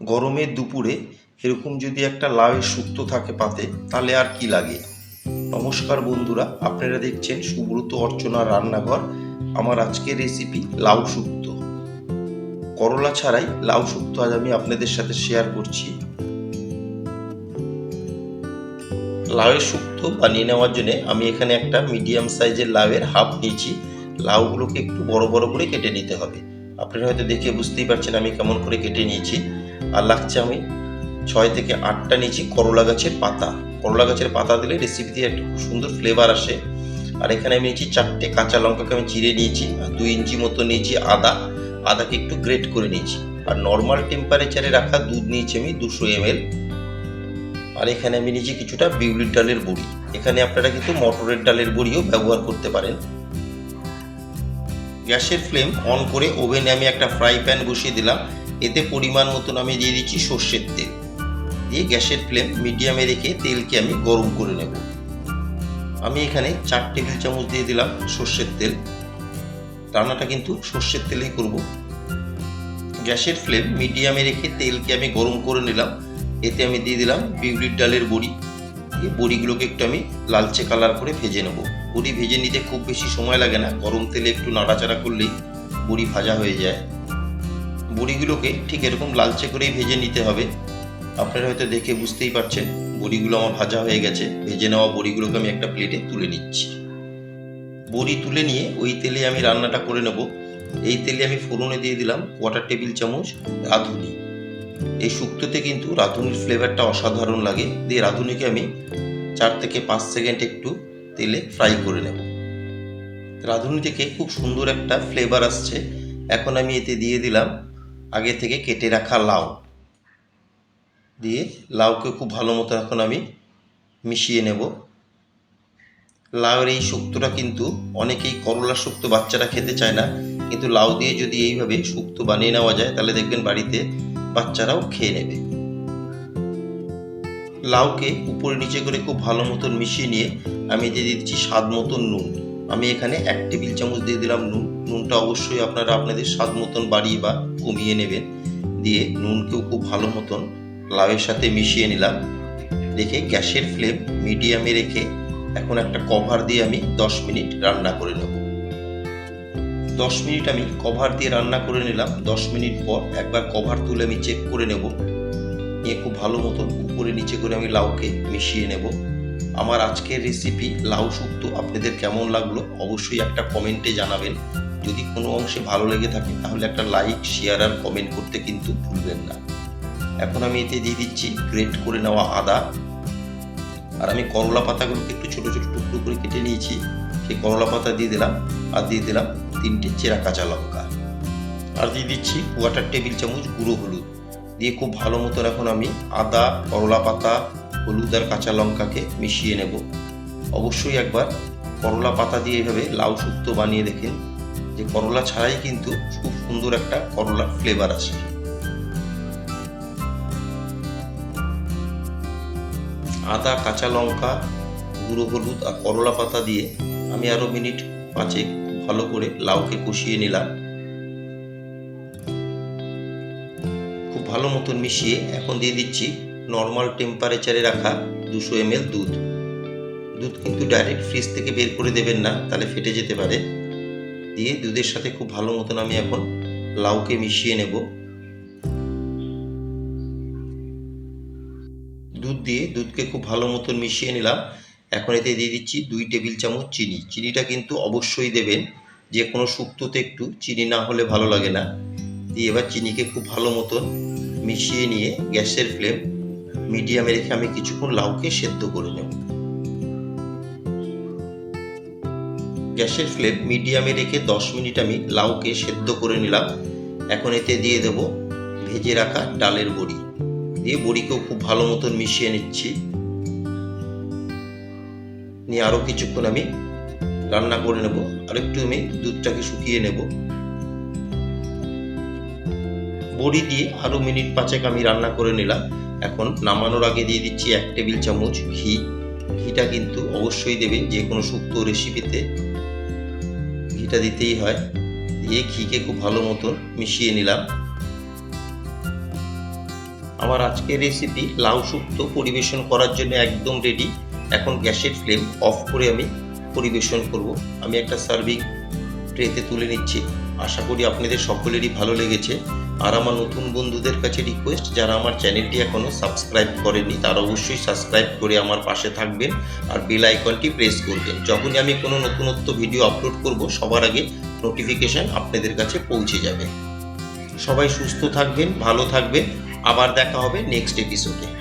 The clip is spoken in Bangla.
গরমের দুপুরে এরকম যদি একটা লাউয়ের শুক্তো থাকে পাতে, তাহলে আর কি লাগে? নমস্কার বন্ধুরা, আপনারা দেখছেন সুব্রত অর্চনা রান্নাঘর। আমার আজকের রেসিপি লাউ শুক্তো করলা ছাড়াই লাউ শুক্তো আজ আমি আপনাদের সাথে শেয়ার করছি। লাউয়ের শুক্তো বানিয়ে নেওয়ার জন্য আমি এখানে একটা মিডিয়াম সাইজের লাউয়ের হাফ নিয়েছি। লাউগুলোকে একটু বড় বড় করে কেটে নিতে হবে। আপনারা হয়তো দেখে বুঝতেই পারছেন আমি কেমন করে কেটে নিয়েছি। আর লাগছে আমি ছয় থেকে আটটা নিয়েছি করলা গাছের পাতা। করলা গাছের পাতা দিলে রেসিপিতে একটা খুব সুন্দর ফ্লেভার আসে। আর এখানে আমি নিয়েছি চারটে কাঁচা লঙ্কাকে আমি চিড়ে নিয়েছি, আর দুই ইঞ্চি মতো নিয়েছি আদা। আদাকে একটু গ্রেট করে নিয়েছি। আর নর্মাল টেম্পারেচারে রাখা দুধ নিয়েছি আমি দুশো এমএল আর এখানে আমি নিয়েছি কিছুটা বিউলির ডালের বড়ি। এখানে আপনারা কিন্তু মটরের ডালের বড়িও ব্যবহার করতে পারেন। গ্যাসের ফ্লেম অন করে ওভেনে আমি একটা ফ্রাই প্যান বসিয়ে দিলাম। এতে পরিমাণ মতন আমি দিয়ে দিচ্ছি সর্ষের তেল। দিয়ে গ্যাসের ফ্লেম মিডিয়ামে রেখে তেলকে আমি গরম করে নেব। আমি এখানে চার টেবিল চামচ দিয়ে দিলাম সর্ষের তেল। রান্নাটা কিন্তু সর্ষের তেলেই করব। গ্যাসের ফ্লেম মিডিয়ামে রেখে তেলকে আমি গরম করে নিলাম। এতে আমি দিয়ে দিলাম বিউলির ডালের বড়ি। এই বড়িগুলোকে একটু আমি লালচে কালার করে ভেজে নেব। বড়ি ভেজে নিতে খুব বেশি সময় লাগে না। গরম তেলে একটু নাড়াচাড়া করলেই বড়ি ভাজা হয়ে যায়। বড়িগুলোকে ঠিক এরকম লালচে করেই ভেজে নিতে হবে। আপনারা হয়তো দেখে বুঝতেই পারছেন, বড়িগুলো আমার ভাজা হয়ে গেছে। ভেজে নেওয়া বড়িগুলোকে আমি একটা প্লেটে তুলে নিচ্ছি। বড়ি তুলে নিয়ে ওই তেলে আমি রান্নাটা করে নেব। এই তেলে আমি ফোড়নে দিয়ে দিলাম কোয়ার্টার টেবিল চামচ রাঁধুনি। এই শুক্তোতে কিন্তু রাঁধুনির ফ্লেভারটা অসাধারণ লাগে। দিয়ে রাঁধুনিকে আমি চার থেকে পাঁচ সেকেন্ড একটু তেলে ফ্রাই করে নেব। রাঁধুনি থেকে খুব সুন্দর একটা ফ্লেভার আসছে। এখন আমি এতে দিয়ে দিলাম আগে থেকে কেটে রাখা লাউ। দিয়ে লাউকে খুব ভালো মতো এখন আমি মিশিয়ে নেব। লাউয়ের এই শুক্তোটা কিন্তু অনেকেই করলা শুক্তো বাচ্চারা খেতে চায় না, কিন্তু লাউ দিয়ে যদি এইভাবে শুক্তো বানিয়ে নেওয়া যায়, তাহলে দেখবেন বাড়িতে বাচ্চারাও খেয়ে নেবে। লাউকে উপরে নিচে করে খুব ভালো মতন মিশিয়ে নিয়ে আমি দিয়ে দিচ্ছি স্বাদ মতন নুন। আমি এখানে এক টেবিল চামচ দিয়ে দিলাম নুন। নুনটা অবশ্যই আপনারা আপনাদের স্বাদ মতন বাড়িয়ে বা কমিয়ে নেবেন। দিয়ে নুনকেও খুব ভালো মতন লাউয়ের সাথে মিশিয়ে নিলাম। রেখে গ্যাসের ফ্লেম মিডিয়ামে রেখে এখন একটা কভার দিয়ে আমি দশ মিনিট রান্না করে নেব। দশ মিনিট আমি কভার দিয়ে রান্না করে নিলাম। দশ মিনিট পর একবার কভার তুলে আমি চেক করে নেব। নিয়ে খুব ভালো মতন উপরে নিচে করে আমি লাউকে মিশিয়ে নেব। আমার আজকের রেসিপি লাউ শুক্তো আপনাদের কেমন লাগল অবশ্যই একটা কমেন্টে জানাবেন। যদি কোনো অংশে ভালো লেগে থাকে তাহলে একটা লাইক শেয়ার আর কমেন্ট করতে কিন্তু ভুলবেন না। এখন আমি এতে দিয়ে দিচ্ছি গ্রেট করে নেওয়া আদা। আর আমি করলা পাতাগুলোকে একটু ছোট ছোট টুকরো করে কেটে নিয়েছি। সেই করলা পাতা দিয়ে দিলাম আর দিয়ে দিলাম তিনটে চেরা কাঁচা লঙ্কা। আর দিয়ে দিচ্ছি কোয়াটার টেবিল চামচ গুঁড়ো হলুদ। দিয়ে খুব ভালো মতন এখন আমি আদা, করলা পাতা হলুদ আর কাঁচা লঙ্কাকে মিশিয়ে নেব। অবশ্যই একবার করলা পাতা দিয়ে এভাবে লাউ শুক্তো বানিয়ে দেখেন যে করলা ছাড়াই কিন্তু খুব সুন্দর একটা করলার ফ্লেভার আছে আদা, কাঁচা লঙ্কা, গুঁড়ো হলুদ আর করলা পাতা দিয়ে আমি আরও মিনিট পাঁচেক ভালো করে লাউকে কষিয়ে নিলাম। খুব ভালো মতন মিশিয়ে এখন দিয়ে দিচ্ছি নর্মাল টেম্পারেচারে রাখা দুশো এম দুধ। দুধ কিন্তু ডাইরেক্ট ফ্রিজ থেকে বের করে দেবেন না, তাহলে ফেটে যেতে পারে। দিয়ে দুধের সাথে খুব ভালো মতন আমি এখন লাউকে মিশিয়ে নেব। দুধ দিয়ে দুধকে খুব ভালো মতন মিশিয়ে নিলাম। এখন এতে দিয়ে দিচ্ছি দুই টেবিল চামচ চিনি। চিনিটা কিন্তু অবশ্যই দেবেন, যে কোনো শুক্তোতে একটু চিনি না হলে ভালো লাগে না। দিয়ে এবার চিনিকে খুব ভালো মতন মিশিয়ে নিয়ে গ্যাসের ফ্লেম মিডিয়ামে রেখে আমি কিছুক্ষণ লাউকে সেদ্ধ করে নেব। গ্যাসের ফ্লেম মিডিয়ামে রেখে দশ মিনিট আমি লাউকে সেদ্ধ করে নিলাম। এখন এতে দিয়ে দেব ভেজে রাখা ডালের বড়ি। দিয়ে বড়িকেও খুব ভালো মতন মিশিয়ে নিচ্ছি। নিয়ে আরও কিছুক্ষণ আমি রান্না করে নেব। আর একটু আমি দুধটাকে শুকিয়ে নেব। বড়ি দিয়ে আরও মিনিট পাঁচেক আমি রান্না করে নিলাম। এখন নামানোর আগে দিয়ে দিচ্ছি এক টেবিল চামচ ঘি। ঘিটা কিন্তু অবশ্যই দেবেন, যে কোনো শুক্তো রেসিপিতে ঘিটা দিতেই হয়। দিয়ে ঘিকে খুব ভালো মতন মিশিয়ে নিলাম। আমার আজকের রেসিপি লাউ শুক্তো পরিবেশন করার জন্য একদম রেডি এখন গ্যাসের ফ্লেম অফ করে আমি পরিবেশন করব। আমি একটা সার্ভিং ট্রেতে তুলে নিচ্ছি। আশা করি আপনাদের সকলেরই ভালো লেগেছে। আর আমার নতুন বন্ধুদের কাছে রিকোয়েস্ট যারা আমার চ্যানেলটি এখনও সাবস্ক্রাইব করেনি তারা অবশ্যই সাবস্ক্রাইব করে আমার পাশে থাকবেন আর বেল আইকনটি প্রেস করবেন। যখনই আমি কোনো নতুনত্ব ভিডিও আপলোড করব, সবার আগে নোটিফিকেশান আপনাদের কাছে পৌঁছে যাবে। সবাই সুস্থ থাকবেন, ভালো থাকবেন। আবার দেখা হবে নেক্সট এপিসোডে